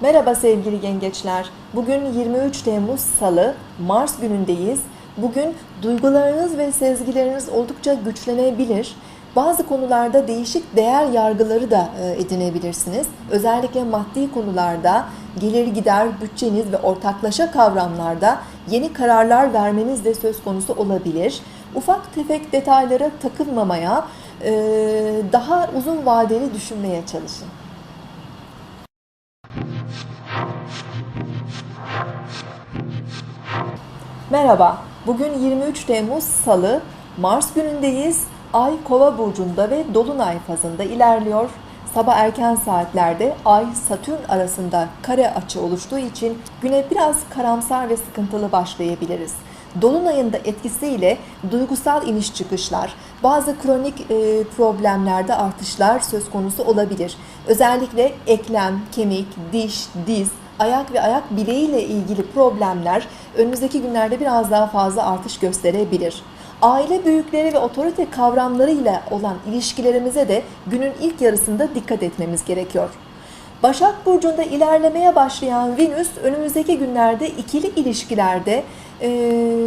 Merhaba sevgili yengeçler. Bugün 23 Temmuz Salı, Mars günündeyiz. Bugün duygularınız ve sezgileriniz oldukça güçlenebilir. Bazı konularda değişik değer yargıları da e, edinebilirsiniz. Özellikle maddi konularda, gelir gider bütçeniz ve ortaklaşa kavramlarda yeni kararlar vermeniz de söz konusu olabilir. Ufak tefek detaylara takılmamaya, e, daha uzun vadeli düşünmeye çalışın. Merhaba, bugün 23 Temmuz Salı, Mars günündeyiz. Ay Kova burcunda ve Dolunay fazında ilerliyor. Sabah erken saatlerde Ay Satürn arasında kare açı oluştuğu için güne biraz karamsar ve sıkıntılı başlayabiliriz. Dolunayın da etkisiyle duygusal iniş çıkışlar, bazı kronik e, problemlerde artışlar söz konusu olabilir. Özellikle eklem, kemik, diş, diz, ayak ve ayak bileğiyle ilgili problemler önümüzdeki günlerde biraz daha fazla artış gösterebilir. Aile büyükleri ve otorite kavramlarıyla olan ilişkilerimize de günün ilk yarısında dikkat etmemiz gerekiyor. Başak Burcu'nda ilerlemeye başlayan Venüs önümüzdeki günlerde ikili ilişkilerde e,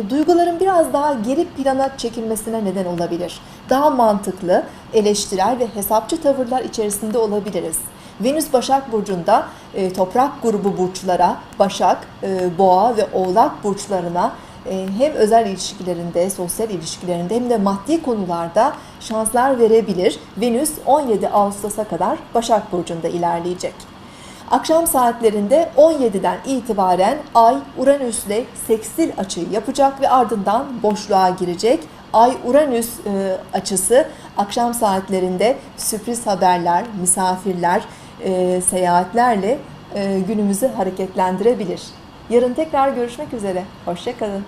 duyguların biraz daha geri plana çekilmesine neden olabilir. Daha mantıklı, eleştirel ve hesapçı tavırlar içerisinde olabiliriz. Venüs Başak Burcu'nda e, toprak grubu burçlara, Başak, e, Boğa ve Oğlak burçlarına e, hem özel ilişkilerinde, sosyal ilişkilerinde hem de maddi konularda şanslar verebilir. Venüs 17 Ağustos'a kadar Başak Burcu'nda ilerleyecek. Akşam saatlerinde 17'den itibaren Ay Uranüs'le seksil açıyı yapacak ve ardından boşluğa girecek. Ay-Uranüs e, açısı akşam saatlerinde sürpriz haberler, misafirler, e, seyahatlerle e, günümüzü hareketlendirebilir. Yarın tekrar görüşmek üzere. Hoşçakalın.